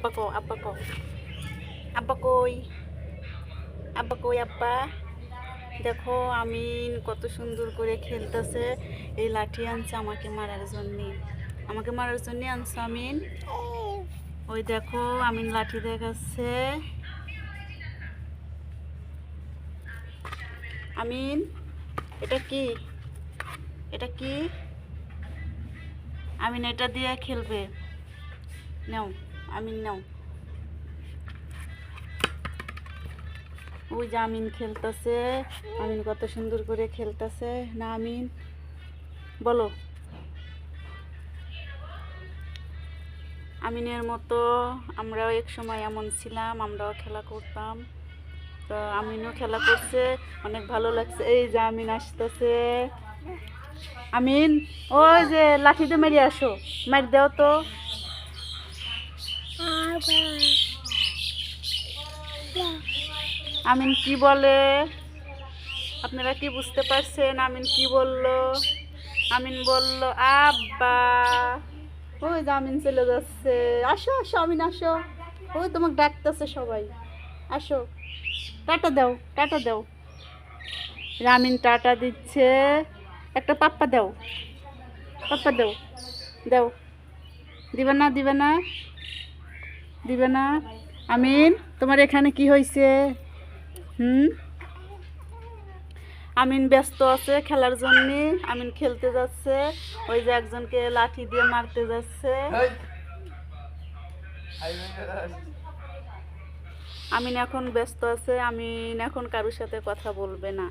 আব্বা কো আব্বা কো আব্বা কই আব্বা কই আব্বা দেখো আমিন কত সুন্দর করে খেলতেছে। এই লাঠি আনছে আমাকে মারার জন্যে। আমাকে মারার জন্যে আনছে, আমিন। ওই দেখো, আমিন লাঠি দেখাচ্ছে। আমিন, এটা কি? এটা কি? আমিন, এটা দিয়ে খেলবে। নাও। আমিন নাও ওই যে আমিন খেলতেছে। আমিন কত সুন্দর করে খেলতেছে। না, আমিন, বলো। আমিনের মতো আমরাও এক সময় এমন ছিলাম, আমরাও খেলা করতাম। তো আমিনও খেলা করছে, অনেক ভালো লাগছে। এই যে আমিন আসতেছে। আমিন, ওই যে লাঠিতে মেরে আসো। মার দাও তো। আমিন কি বলে? আপনারা কি বুঝতে পারছেন? আমিন কি বলল? আমিন বলল, আব্বা, ওই যে আমিন চলে যাচ্ছে। আসো আসো, আমিন, আসো। ওই তোমাকে ডাকতেছে সবাই। আসো। টাটা দাও টাটা দাও। রামিন টাটা দিচ্ছে। একটা পাপ্পা দাও। পাপ্পা দাও দাও। দিবে না দিবে না। দিবে না? আমিন, তোমার এখানে কি হয়েছে হুম? আমিন ব্যস্ত আছে খেলার জন্য। আমিন খেলতে যাচ্ছে। ওই যে একজনকে লাঠি দিয়ে মারতে যাচ্ছে। আমিন এখন ব্যস্ত আছে। আমিন এখন কারোর সাথে কথা বলবে না।